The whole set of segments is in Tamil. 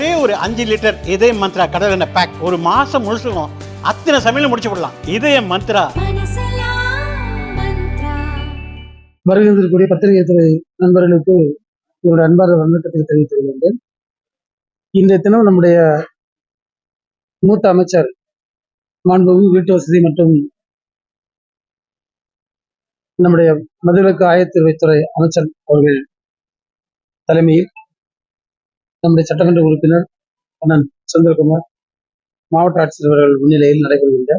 ஒரே ஒரு அஞ்சு லிட்டர் இதய மந்த்ரா கடல் எண்ணெய் பேக் ஒரு மாசம் முழுசுக்கும் அத்தனை சமையலும் முடிச்சு விடலாம். இதய மந்த்ரா. வருகின்றக்கூடிய பத்திரிகை துறை நண்பர்களுக்கு என்னுடைய அன்பான வணக்கத்தை தெரிவித்துக் கொள்கின்றேன். இன்றைய தினம் நம்முடைய மூத்த அமைச்சர் மாண்புமிகு வீட்டு வசதி மற்றும் நம்முடைய மதுவிலக்கு ஆயத்தீர்வைத்துறை அமைச்சர் அவர்கள் தலைமையில் நம்முடைய சட்டமன்ற உறுப்பினர் அண்ணன் சந்திரகுமார் மாவட்ட ஆட்சியர் அவர்கள் முன்னிலையில் நடைபெறுகின்ற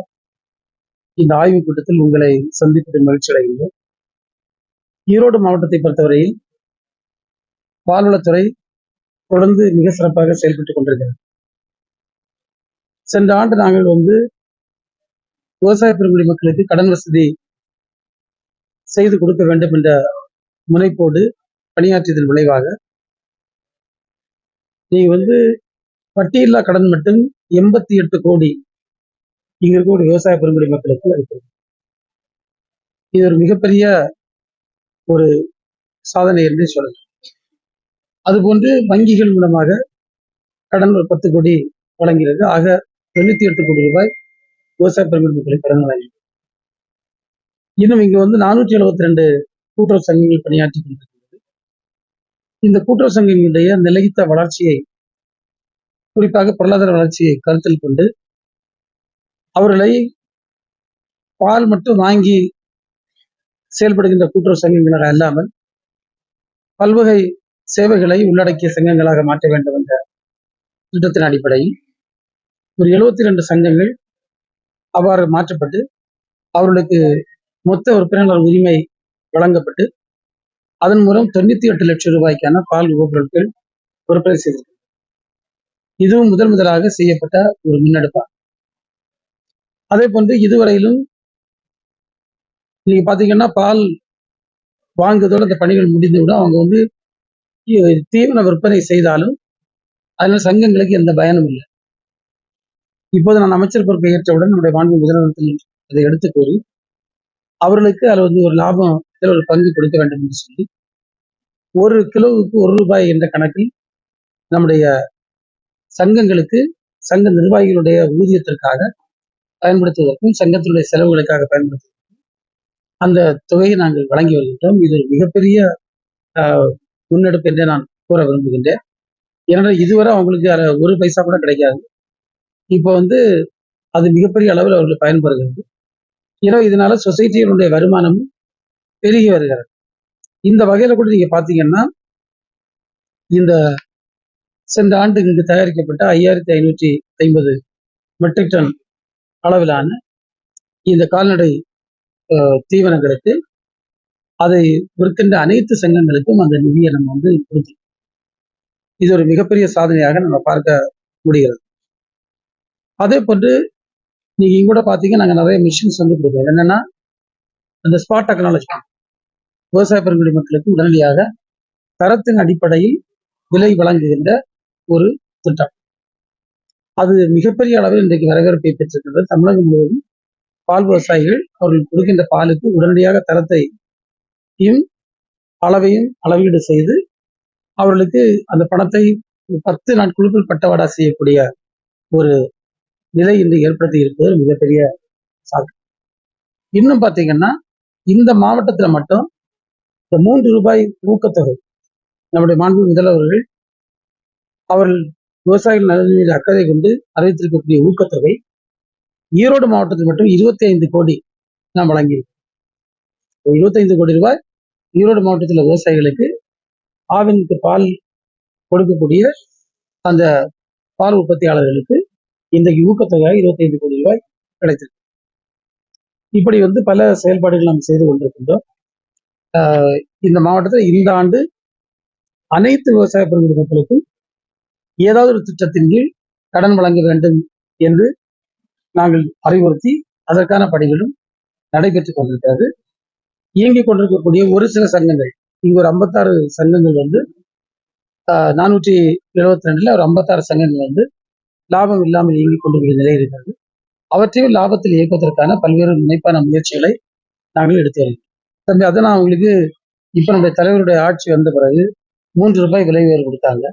இந்த ஆய்வுக் கூட்டத்தில் உங்களை சந்திப்பதில் மகிழ்ச்சி அடைகின்றோம். ஈரோடு மாவட்டத்தை பொறுத்தவரையில் பால்வளத்துறை தொடர்ந்து மிக சிறப்பாக செயல்பட்டுக் கொண்டிருக்கிறது. சென்ற ஆண்டு நாங்கள் வந்து விவசாய பெருங்குடி மக்களுக்கு கடன் வசதி செய்து கொடுக்க வேண்டும் என்ற முனைப்போடு பணியாற்றியதன் விளைவாக நீங்க வந்து வட்டியில்லா கடன் மட்டும் எண்பத்தி எட்டு கோடி. இங்க இருக்கக்கூடிய விவசாய பெருங்குடி மக்களுக்கு அளிக்கிறது இது ஒரு மிகப்பெரிய ஒரு சாதனை என்று சொல்லலாம். அதுபோன்று வங்கிகள் மூலமாக கடன் ஒரு பத்து கோடி வழங்குகிறது. ஆக தொண்ணூத்தி எட்டு கோடி ரூபாய் விவசாய பெருங்குடி மக்களுக்கு கடன் வழங்கியது இன்னும் இங்க வந்து நானூற்றி எழுபத்தி ரெண்டு கூட்டுறவு சங்கங்கள் பணியாற்றி இந்த கூட்டுறவு சங்கங்களுடைய நிலைத்த வளர்ச்சியை குறிப்பாக பொருளாதார வளர்ச்சியை கருத்தில் கொண்டு அவர்களை பால் மட்டும் வாங்கி செயல்படுகின்ற கூட்டுறவு சங்கங்களாக அல்லாமல் பல்வகை சேவைகளை உள்ளடக்கிய சங்கங்களாக மாற்ற வேண்டும் என்ற திட்டத்தின் அடிப்படையில் ஒரு எழுபத்தி ரெண்டு சங்கங்கள் அவ்வாறு மாற்றப்பட்டு அவர்களுக்கு மொத்த உறுப்பினர் உரிமை வழங்கப்பட்டு அதன் மூலம் தொண்ணூத்தி எட்டு லட்சம் ரூபாய்க்கான பால் உபப்பொருட்கள் விற்பனை செய்திருக்கிறது. இதுவும் முதல் முதலாக செய்யப்பட்ட ஒரு முன்னெடுப்பாகும் அதே போன்று இதுவரையிலும் நீங்க பாத்தீங்கன்னா பால் வாங்குவதோடு அந்த பணிகள் முடிந்துவிடும். அவங்க வந்து தீவன விற்பனை செய்தாலும் அதனால சங்கங்களுக்கு எந்த பயனும் இல்லை. இப்போது நான் அமைச்சர் பொறுப்பை ஏற்றவுடன் நம்முடைய மாண்பு முதலமைச்சர் அதை எடுத்து கூறி அவர்களுக்கு அதில் வந்து ஒரு லாபம் இதில் ஒரு பங்கு கொடுக்க வேண்டும் என்று சொல்லி ஒரு கிலோவுக்கு ஒரு ரூபாய் என்ற கணக்கில் நம்முடைய சங்கங்களுக்கு சங்க நிர்வாகிகளுடைய ஊதியத்திற்காக பயன்படுத்துவதற்கும் சங்கத்தினுடைய செலவுகளுக்காக பயன்படுத்துவதற்கும் அந்த தொகையை நாங்கள் வழங்கி வருகின்றோம். இது ஒரு மிகப்பெரிய ஆஹ், முன்னெடுப்பு என்றே நான் கூற விரும்புகின்றேன். ஏனென்றால் இதுவரை அவங்களுக்கு ஒரு பைசா கூட கிடைக்காது. இப்போ வந்து அது மிகப்பெரிய அளவில் அவர்கள் பயன்படுகிறது ஏன்னா இதனால சொசைட்டியினுடைய வருமானமும் பெருகி வருகிறது. இந்த வகையில கூட நீங்க பார்த்தீங்கன்னா இந்த சென்ற ஆண்டு இங்கு தயாரிக்கப்பட்ட ஐயாயிரத்தி ஐநூற்றி ஐம்பது மெட்ரிக் டன் அளவிலான இந்த கால்நடை தீவனங்களுக்கு அதை விற்கின்ற அனைத்து சங்கங்களுக்கும் அந்த நிதியை நம்ம வந்து கொடுத்தோம் இது ஒரு மிகப்பெரிய சாதனையாக நம்ம பார்க்க முடிகிறது. அதே போன்று நீங்க இங்கூட பார்த்தீங்கன்னா நாங்கள் நாங்க நிறைய மிஷின்ஸ் வந்து கொடுக்குறோம். என்னன்னா அந்த ஸ்பாட் டெக்னாலஜி விவசாய பெருங்குடி மக்களுக்கு உடனடியாக தரத்தின் அடிப்படையில் விலை வழங்குகின்ற ஒரு திட்டம். அது மிகப்பெரிய அளவில் இன்றைக்கு வரவேற்பை பெற்றிருக்கிறது. தமிழகம் முழுவதும் பால் விவசாயிகள் அவர்கள் கொடுக்கின்ற பாலுக்கு உடனடியாக தரத்தையும் அளவையும் அளவீடு செய்து அவர்களுக்கு அந்த பணத்தை பத்து நாட்களுக்குள் பட்டவாடா செய்யக்கூடிய ஒரு நிலை இன்று ஏற்படுத்தி இருப்பது மிகப்பெரிய சாதனை இன்னும் பார்த்தீங்கன்னா இந்த மாவட்டத்துல மட்டும் இந்த மூன்று ரூபாய் ஊக்கத்தொகை நம்முடைய மாண்பு முதல்வர்கள் அவர்கள் விவசாயிகள் நலன் மீது அக்கறை கொண்டு அறிவித்திருக்கக்கூடிய ஊக்கத்தொகை ஈரோடு மாவட்டத்தில் மட்டும் இருபத்தி ஐந்து கோடி நாம் வழங்கியிருக்கோம் இருபத்தைந்து கோடி ரூபாய் ஈரோடு மாவட்டத்தில் விவசாயிகளுக்கு ஆவினுக்கு பால் கொடுக்கக்கூடிய அந்த பால் உற்பத்தியாளர்களுக்கு இன்றைக்கு ஊக்கத்தொகையாக இருபத்தைந்து கோடி ரூபாய் கிடைத்திருக்கு. இப்படி வந்து பல செயல்பாடுகள் நாம் செய்து கொண்டிருக்கின்றோம். இந்த மாவட்டத்தில் இந்த ஆண்டு அனைத்து விவசாய பெருங்குடி மக்களுக்கும் ஏதாவது ஒரு திட்டத்தின் கீழ் கடன் வழங்க வேண்டும் என்று நாங்கள் அறிவுறுத்தி அதற்கான பணிகளும் நடைபெற்றுக் கொண்டிருக்கிறது. இயங்கிக் கொண்டிருக்கக்கூடிய ஒரு சில சங்கங்கள் இங்கு ஒரு ஐம்பத்தாறு சங்கங்கள் வந்து நானூற்றி எழுபத்தி ரெண்டுல ஒரு ஐம்பத்தாறு சங்கங்கள் வந்து லாபம் இல்லாமல் இயங்கிக் கொண்டிருக்கிற நிலை இருக்கிறது. அவற்றையும் லாபத்தில் இயக்குவதற்கான பல்வேறு முனைப்பான முயற்சிகளை நாங்கள் எடுத்து வருகிறோம். தம்பி அதெல்லாம் நான் உங்களுக்கு நம்முடைய தலைவருடைய ஆட்சி வந்த பிறகு மூன்று ரூபாய் விலை உயர்வு கொடுத்தாங்க.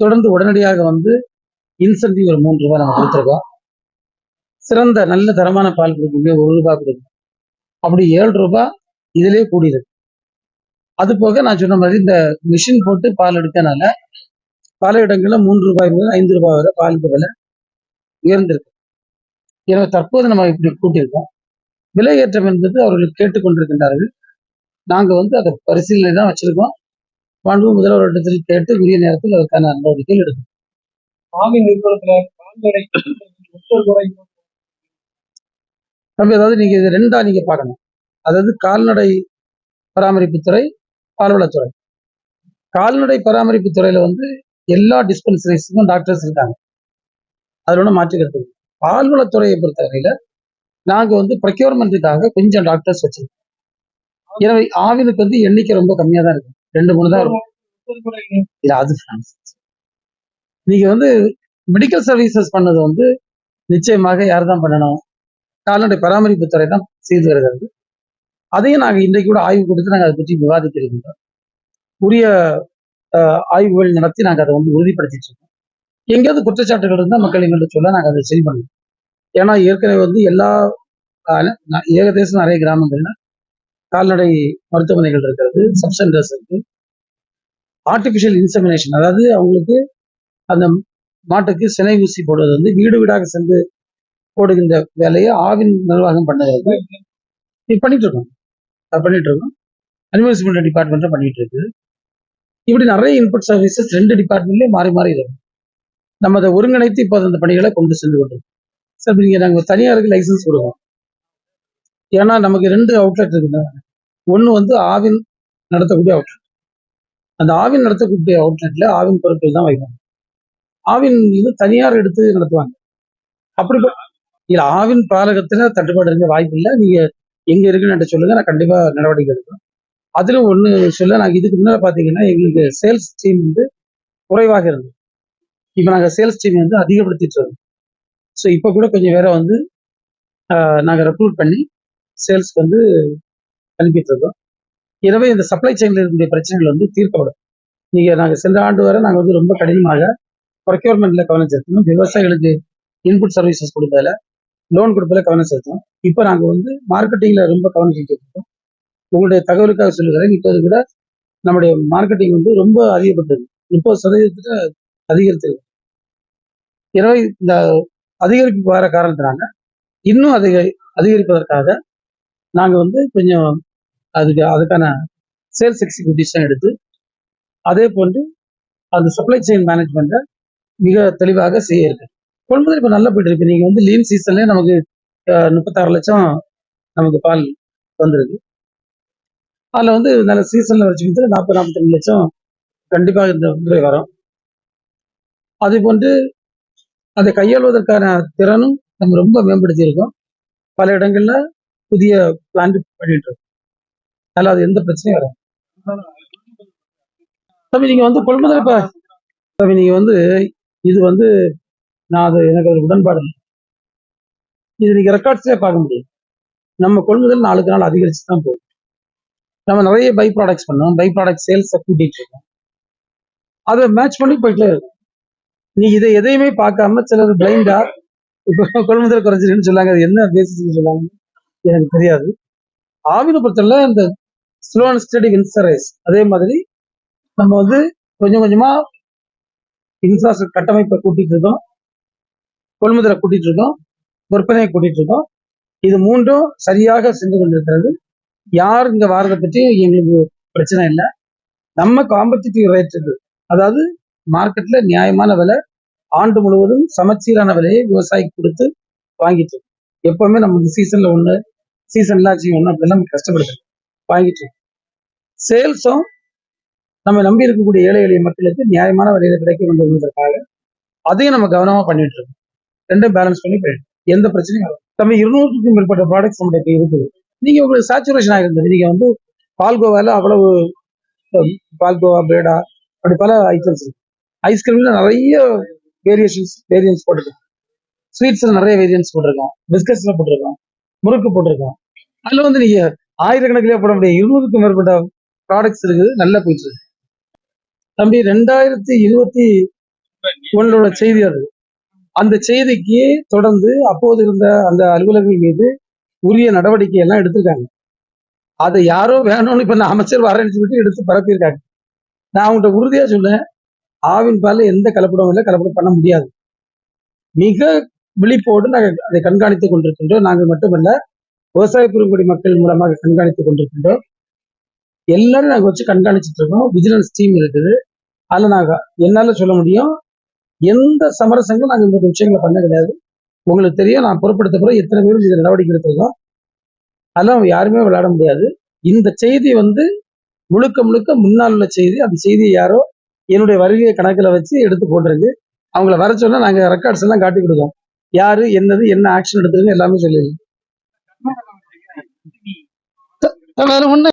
தொடர்ந்து உடனடியாக வந்து இன்சென்டிவ் ஒரு மூன்று ரூபாய் நம்ம கொடுத்துருக்கோம். சிறந்த நல்ல தரமான பால் கொடுக்குங்க ஒரு ரூபாய் கொடுக்கும் அப்படி ஏழு ரூபாய் இதிலே கூடியிருக்கு. அது போக நான் சொன்ன மாதிரி இந்த மிஷின் போட்டு பால் எடுக்கனால பல இடங்களில் மூன்று ரூபாய் முதல் ஐந்து ரூபாய் வரை பாலுக்கு விலை உயர்ந்திருக்கு. எனவே தற்போது நம்ம இப்படி கூட்டியிருக்கோம். விலை ஏற்றம் என்பது அவர்கள் கேட்டுக்கொண்டிருக்கின்றார்கள் நாங்க வந்து அதை பரிசீலனை தான் வச்சிருக்கோம். மாண்பு முதல்வரிடத்தில் கேட்டு உரிய நேரத்தில் அதற்கான நடவடிக்கைகள் எடுக்கும் ஆவின் நிறுவனத்துல தம்பி அதாவது நீங்க இது ரெண்டா நீங்க பார்க்கணும். அதாவது கால்நடை பராமரிப்புத்துறை பால்வளத்துறை கால்நடை பராமரிப்பு துறையில வந்து எல்லா டிஸ்பென்சரிஸுக்கும் டாக்டர்ஸ் இருக்காங்க. அதில் ஒன்றும் மாற்றுக்கிறது. பால்வளத்துறையை பொறுத்தவரையில நாங்க வந்து ப்ரொக்யூர்மெண்ட்டுக்காக கொஞ்சம் டாக்டர்ஸ் வச்சிருக்கோம். எனவே ஆவினுக்கு வந்து எண்ணிக்கை ரொம்ப கம்மியாக தான் இருக்கும் ரெண்டு மூணு தான் இருக்கும். முட்டல் அது நீங்க வந்து மெடிக்கல் சர்வீசஸ் பண்ணது வந்து நிச்சயமாக யார் தான் பண்ணணும்? கால்நடை பராமரிப்பு துறை தான் செய்து வருகிறது. அதையும் நாங்க இன்றைக்கு கூட ஆய்வு கொடுத்து நாங்க அதை பற்றி விவாதித்திருக்கின்றோம். உரிய அஹ், ஆய்வுகள் நடத்தி நாங்க அதை வந்து உறுதிப்படுத்திட்டு இருக்கோம். எங்கேயாவது குற்றச்சாட்டுகள் இருந்தால் மக்கள் எங்கள்கிட்ட சொல்ல நாங்க அதை சரி பண்ணுவோம் ஏன்னா ஏற்கனவே வந்து எல்லா ஏகதேசம் நிறைய கிராமங்கள்ல கால்நடை மருத்துவமனைகள் இருக்கிறது சப் சென்டர்ஸ் இருக்கு. ஆர்டிஃபிஷியல் இன்செமினேஷன் அதாவது அவங்களுக்கு அந்த மாட்டுக்கு சினை ஊசி போடுவது வந்து வீடு வீடாக சென்று போடுகின்ற வேலையை ஆவின் நிர்வாகம் பண்ணுறது பண்ணிட்டு இருக்கோம். அது பண்ணிட்டு இருக்கோம். அனிமல்ஸ் ஹஸ்பண்டரி டிபார்ட்மெண்ட்டும் பண்ணிட்டு இருக்கு இப்படி நிறைய இன்புட் சர்வீசஸ் ரெண்டு டிபார்ட்மெண்ட்லயும் மாறி மாறி இருக்கும் நம்ம அதை ஒருங்கிணைத்து இப்போ அந்த பணிகளை கொண்டு சென்று கொண்டிருக்கோம். சார் இப்போ நீங்க நாங்கள் தனியாருக்கு லைசன்ஸ் கொடுக்கோம் ஏன்னா நமக்கு ரெண்டு அவுட்லெட் இருக்குங்க. ஒன்று வந்து ஆவின் நடத்தக்கூடிய அவுட்லெட் அந்த ஆவின் நடத்தக்கூடிய அவுட்லெட்ல ஆவின் பொருட்கள் தான் வைப்பாங்க ஆவின் இது தனியார் எடுத்து நடத்துவாங்க. அப்படி இல்லை ஆவின் பாலகத்துல தட்டுப்பாடு இருக்க வாய்ப்பு இல்லை. நீங்க எங்க இருக்குன்னு என்கிட்ட சொல்லுங்க. நான் கண்டிப்பா நடவடிக்கை எடுக்கணும் அதுல ஒண்ணு சொல்ல நாங்க இதுக்கு முன்னாடி பாத்தீங்கன்னா எங்களுக்கு சேல்ஸ் டீம் வந்து குறைவாக இருந்தது. இப்ப நாங்க சேல்ஸ் டீம் வந்து அதிகப்படுத்திட்டு இருக்கோம். ஸோ இப்போ கூட கொஞ்சம் வேற வந்து நாங்கள் ரெக்ரூட் பண்ணி சேல்ஸ்க்கு வந்து அனுப்பிட்டு இருக்கோம். எனவே இந்த சப்ளை செயின்ல இருக்கக்கூடிய பிரச்சனைகள் வந்து தீர்க்கப்படும். நீங்கள் நாங்கள் சென்ற ஆண்டு வரை நாங்கள் வந்து ரொம்ப கடினமாக ப்ரொக்யூர்மெண்ட்டில் கவனம் செலுத்தணும் விவசாயிகளுக்கு இன்புட் சர்வீசஸ் கொடுத்ததுல லோன் கொடுப்பதில் கவனம் செலுத்தணும் இப்போ நாங்கள் வந்து மார்க்கெட்டிங்ல ரொம்ப கவனம் செலுத்திட்டு உங்களுடைய தகவலுக்காக சொல்லுகிறேன். இப்போது கூட நம்முடைய மார்க்கெட்டிங் வந்து ரொம்ப அதிகப்பட்டது. முப்பது சதவீதத்துல அதிகரித்திருக்கு. எனவே இந்த அதிகரிப்பு வர காரணத்தினால இன்னும் அதிக அதிகரிப்பதற்காக நாங்கள் வந்து கொஞ்சம் அதுக்கு அதுக்கான சேல்ஸ் எக்ஸிக்யூட்டிவ்ஸ் எடுத்து அதே போன்று அந்த சப்ளை செயின் மேனேஜ்மெண்ட்டை மிக தெளிவாக செய்ய இருக்கு. கொள்முதல் இப்போ நல்லா போயிட்டு இருக்கு. நீங்க வந்து லீன் சீசன்லேயே நமக்கு முப்பத்தாறு லட்சம் நமக்கு பால் வந்திருக்கு. அதில் வந்து நல்ல சீசனில் வச்சுக்கிட்டு நாற்பது நாற்பத்தஞ்சு லட்சம் கண்டிப்பாக இந்த முறை வரும். அதே போன்று அதை கையாளுவதற்கான திறனும் நம்ம ரொம்ப மேம்படுத்தி இருக்கோம் பல இடங்கள்ல புதிய பிளான் பண்ணிட்டு இருக்கோம் அதனால அது எந்த பிரச்சனையும் வராது. தம்பி நீங்க வந்து கொள்முதல் இப்ப தம்பி நீங்க வந்து இது வந்து நான் அது எனக்கு அது உடன்பாடு இல்லை. இது நீங்க ரெக்கார்ட்ஸே பார்க்க முடியும் நம்ம கொள்முதல் நாளுக்கு நாள் அதிகரிச்சு தான் போகும் நம்ம நிறைய பை ப்ராடக்ட்ஸ் பண்ணோம். பை ப்ராடக்ட் சேல்ஸை கூட்டிட்டு இருக்கோம். அதை மேட்ச் பண்ணி போயிட்டே இருக்கும். நீ இதை எதையுமே பார்க்காம சிலர் பிளைண்டா இப்போ கொள்முதல் குறைஞ்சிருன்னு சொல்லாங்க அது என்ன பேசிஸ் சொல்லாங்க எனக்கு தெரியாது. ஆவின பொறுத்தல இந்த ஸ்லோ அண்ட் ஸ்டடி இன்சரைஸ் அதே மாதிரி நம்ம வந்து கொஞ்சம் கொஞ்சமா இன்ஃப்ராஸ்ட்ரக்சர் கட்டமைப்பை கூட்டிட்டு இருக்கோம். கொள்முதலை கூட்டிட்டு இருக்கோம். விற்பனையை கூட்டிட்டு இருக்கோம். இது மூன்றும் சரியாக சென்று கொண்டிருக்கிறது. யார் இங்க வாரதை பற்றி எங்களுக்கு பிரச்சனை இல்லை. நம்ம காம்படிட்டிவ் ரேட் இருக்கு அதாவது மார்க்கெட்ல நியாயமான விலை ஆண்டு முழுவதும் சமச்சீரான விலையை விவசாயிக்கு கொடுத்து வாங்கிட்டு இருக்கோம். எப்பவுமே நம்ம இந்த சீசன்ல ஒண்ணு சீசன்ல ஆச்சு ஒண்ணு அப்படிலாம் கஷ்டப்படுது வாங்கிட்டு சேல்ஸும் நம்ம நம்பி இருக்கக்கூடிய ஏழை எளிய மக்களுக்கு நியாயமான விலையில கிடைக்க வேண்டும் என்பதற்காக அதையும் நம்ம கவனமா பண்ணிட்டு இருக்கோம். ரெண்டும் பேலன்ஸ் பண்ணி போயிடும் எந்த பிரச்சனையும் நம்ம இருநூறுக்கும் மேற்பட்ட ப்ராடக்ட்ஸ் நம்மளுக்கு இருக்குது. நீங்க உங்களுக்கு சேச்சுரேஷன் ஆகிருந்தது நீங்க வந்து பால்கோவால அவ்வளவு பால்கோவா பேடா அப்படி பல ஐட்டம்ஸ் இருக்கு. ஐஸ்கிரீம்ல நிறைய வேரியேஷன்ஸ் வேரியன்ஸ் போட்டிருக்கோம். ஸ்வீட்ஸ்ல நிறைய வேரியன்ஸ் போட்டிருக்கோம். பிஸ்கட்ஸ்ல போட்டிருக்கோம். முறுக்கு போட்டிருக்கோம். அதுல வந்து நீங்க ஆயிரக்கணக்கிலே போட முடியாது இருநூறுக்கும் மேற்பட்ட ப்ராடக்ட்ஸ் இருக்குது. நல்லா போயிட்டு இருக்கு. தம்பி ரெண்டாயிரத்தி இருபத்தி உங்களோட செய்தி அது. அந்த செய்திக்கு தொடர்ந்து அப்போது இருந்த அந்த அலுவலர்கள் மீது உரிய நடவடிக்கை எல்லாம் எடுத்திருக்காங்க. அதை யாரோ வேணும்னு இப்ப நான் அமைச்சர் வரேன்னு சொல்லிட்டு எடுத்து பரப்பியிருக்காங்க. நான் அவங்கள்ட்ட உறுதியா சொன்னேன். ஆவின் பால்ல எந்த கலப்படமும் இல்லை கலப்படம் பண்ண முடியாது. மிக விழிப்போடு நாங்கள் அதை கண்காணித்துக் கொண்டிருக்கின்றோம். நாங்கள் மட்டுமல்ல விவசாய பெருங்குடி மக்கள் மூலமாக கண்காணித்துக் கொண்டிருக்கின்றோம். எல்லாரும் நாங்கள் வச்சு கண்காணிச்சுட்டு இருக்கோம். விஜிலன்ஸ் டீம் இருக்குது. அதில் நாங்கள் என்னால சொல்ல முடியும். எந்த சமரசங்களும் நாங்கள் இந்த விஷயங்களை பண்ண கிடையாது. உங்களுக்கு தெரியும் நான் பொறுப்படுத்த பிறகு எத்தனை பேரும் இதில் நடவடிக்கை எடுத்திருக்கோம். அதெல்லாம் யாருமே விளையாட முடியாது. இந்த செய்தி வந்து முழுக்க முழுக்க முன்னால் உள்ள செய்தி அந்த செய்தியை யாரோ என்னுடைய வருகையை கணக்கில் வச்சு எடுத்து போட்டிருக்கு. அவங்கள வர சொன்னால் நாங்கள் ரெக்கார்ட்ஸ் எல்லாம் காட்டி கொடுக்கோம் யாரு என்னது என்ன ஆக்ஷன் எடுத்துருன்னு எல்லாமே சொல்லிடுங்க வேற ஒன்று